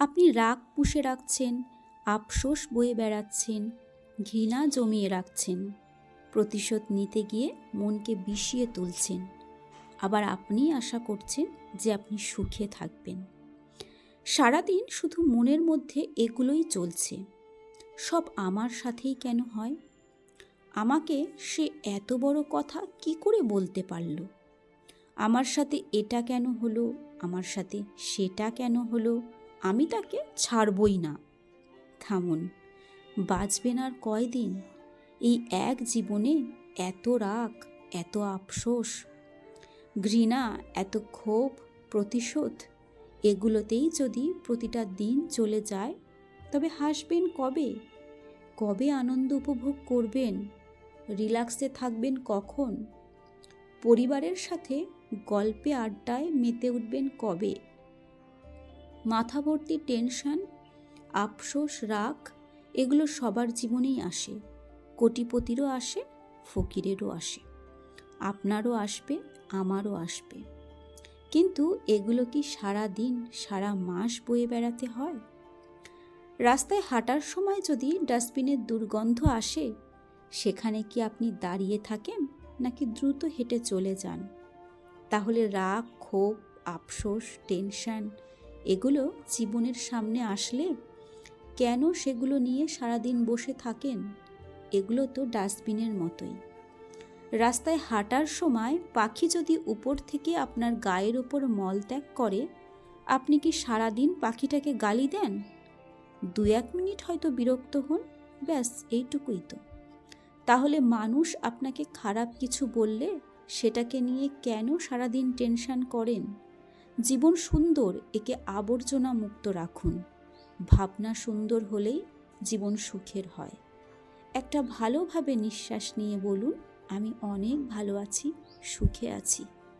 আপনি রাগ পুষে রাখছেন, আফসোস বয়ে বেড়াচ্ছেন, ঘৃণা জমিয়ে রাখছেন। প্রতিশোধ নিতে গিয়ে মনকে বিষিয়ে তুলছেন। আবার আপনি আশা করছেন যে আপনি সুখে থাকবেন। সারাদিন শুধু মনের মধ্যে এগুলোই চলছে। সব আমার সাথেই কেন হয়? আমাকে সে এত বড় কথা কি করে বলতে পারল? আমার সাথে এটা কেন হলো? আমার সাথে সেটা কেন হলো? আমি তাকে ছাড়বই না। থামুন, বাঁচবেন আর কয়দিন? এই এক জীবনে এত রাগ, এত আফসোস, ঘৃণা, এত ক্ষোভ, প্রতিশোধ, এগুলোতেই যদি প্রতিটা দিন চলে যায়, তবে হাসবেন কবে? কবে আনন্দ উপভোগ করবেন? রিল্যাক্সে থাকবেন কখন? পরিবারের সাথে গল্পে আড্ডায় মেতে উঠবেন কবে? মাথা ভর্তি টেনশন, আফসোস, রাগ, এগুলো সবার জীবনেই আসে। কোটিপতিরও আসে, ফকিরেরও আসে। আপনারও আসবে, আমারও আসবে। কিন্তু এগুলো কি সারা দিন সারা মাস বয়ে বেড়াতে হয়? রাস্তায় হাঁটার সময় যদি ডাস্টবিনের দুর্গন্ধ আসে, সেখানে কি আপনি দাঁড়িয়ে থাকেন নাকি দ্রুত হেঁটে চলে যান? তাহলে রাগ, ক্ষোভ, আফসোস, টেনশন এগুলো জীবনের সামনে আসলে কেন সেগুলো নিয়ে সারাদিন বসে থাকেন? এগুলো তো ডাস্টবিনের মতোই। রাস্তায় হাঁটার সময় পাখি যদি উপর থেকে আপনার গায়ের ওপর মলত্যাগ করে, আপনি কি সারাদিন পাখিটাকে গালি দেন? দু এক মিনিট হয়তো বিরক্ত হন, ব্যাস, এইটুকুই তো। তাহলে মানুষ আপনাকে খারাপ কিছু বললে সেটাকে নিয়ে কেন সারাদিন টেনশন করেন? জীবন সুন্দর, একে আবর্জনা মুক্ত রাখুন। ভাবনা সুন্দর হলেই জীবন সুখের হয়। একটা ভালোভাবে নিঃশ্বাস নিয়ে বলুন, আমি অনেক ভালো আছি, সুখে আছি।